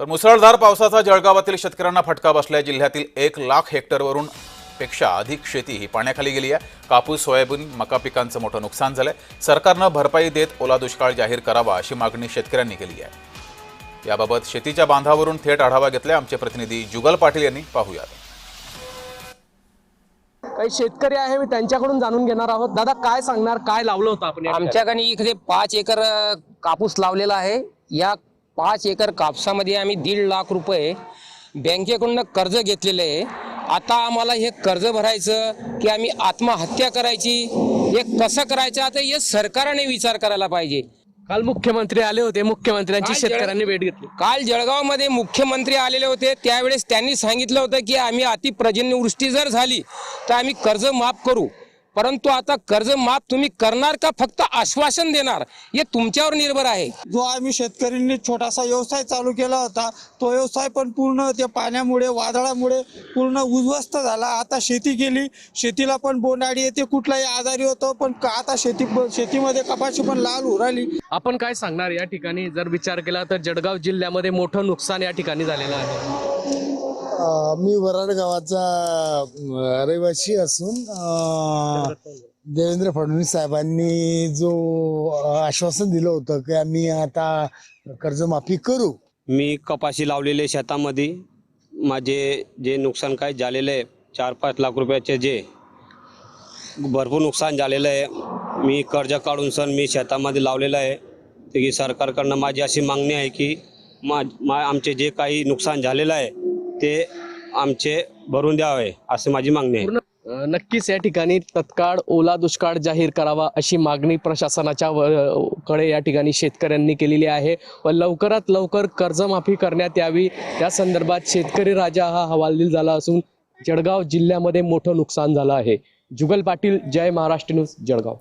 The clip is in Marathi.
तर मुसळधार पावसाचा जळगावातील शेतकऱ्यांना फटका बसलाय. जिल्ह्यातील एक लाख हेक्टरवरून पेक्षा अधिक शेती ही पाण्याखाली गेली आहे. कापूस सोयाबीन मका पिकांचं मोठं नुकसान झालंय. सरकारनं भरपाई देत ओला दुष्काळ जाहीर करावा अशी मागणी शेतकऱ्यांनी केली आहे. याबाबत शेतीच्या बांधावरून थेट आढावा घेतलाय आमचे प्रतिनिधी जुगल पाटील यांनी. पाहूयात. काही शेतकरी आहे मी त्यांच्याकडून जाणून घेणार आहोत. दादा काय सांगणार काय लावलं होतं आपण? आमच्याकडे इकडे पाच एकर कापूस लावलेला आहे. या पाच एकर कापसामध्ये आम्ही दीड लाख रुपये बँकेकडून कर्ज घेतलेलं आहे. आता आम्हाला हे कर्ज भरायचं की आम्ही आत्महत्या करायची हे कसं करायचं आता हे सरकारने विचार करायला पाहिजे. काल मुख्यमंत्री आले होते मुख्यमंत्र्यांची शेतकऱ्यांनी भेट घेतली. काल जळगावमध्ये मुख्यमंत्री आलेले होते त्यावेळेस त्यांनी सांगितलं होतं की आम्ही अतिपर्जन्यवृष्टी जर झाली तर आम्ही कर्ज माफ करू. परंतु आता कर्ज माफ तुम्ही करणार का? फक्त आश्वासन देणार. हे तुमच्यावर निर्भर आहे. जो आम्ही शेतकऱ्यांनी छोटासा व्यवसाय चालू केला होता तो व्यवसाय पण पूर्ण त्या पाण्यामुळे वादळामुळे पूर्ण उद्ध्वस्त झाला. आता शेती केली. शेतीला पण बोंडाळी येते. कुठलाही आजारी होतो पण का- आता शेती शेतीमध्ये कपाशी पण लाल उराली आपण काय सांगणार? या ठिकाणी जर विचार केला तर जळगाव जिल्ह्यामध्ये मोठं नुकसान या ठिकाणी झालेलं आहे. मी वराड गावाचा रहिवासी असून देवेंद्र फडणवीस साहेबांनी जो आश्वासन दिलं होतं की आम्ही आता कर्जमाफी करू. मी कपाशी लावलेले शेतामध्ये माझे जे नुकसान काय झालेलं आहे चार पाच लाख रुपयाचे जे भरपूर नुकसान झालेलं आहे मी कर्ज काढून सण मी शेतामध्ये लावलेलं आहे. ते की सरकारकडनं माझी अशी मागणी आहे की मा मा आमचे जे काही नुकसान झालेलं आहे ते आमचे भरून द्यावे असे माझी मागणी आहे. नक्कीच या ठिकाणी तत्काळ ओला दुष्काळ जाहीर करावा अशी मागणी प्रशासनाच्या व- कडे या ठिकाणी शेतकऱ्यांनी केलेली आहे. व लवकरात लवकर कर्जमाफी करण्यात यावी. त्या संदर्भात शेतकरी राजा हा हवालदिल झाला असून जळगाव जिल्ह्यामध्ये मोठं नुकसान झालं आहे. जुगल पाटील जय महाराष्ट्र न्यूज जळगाव.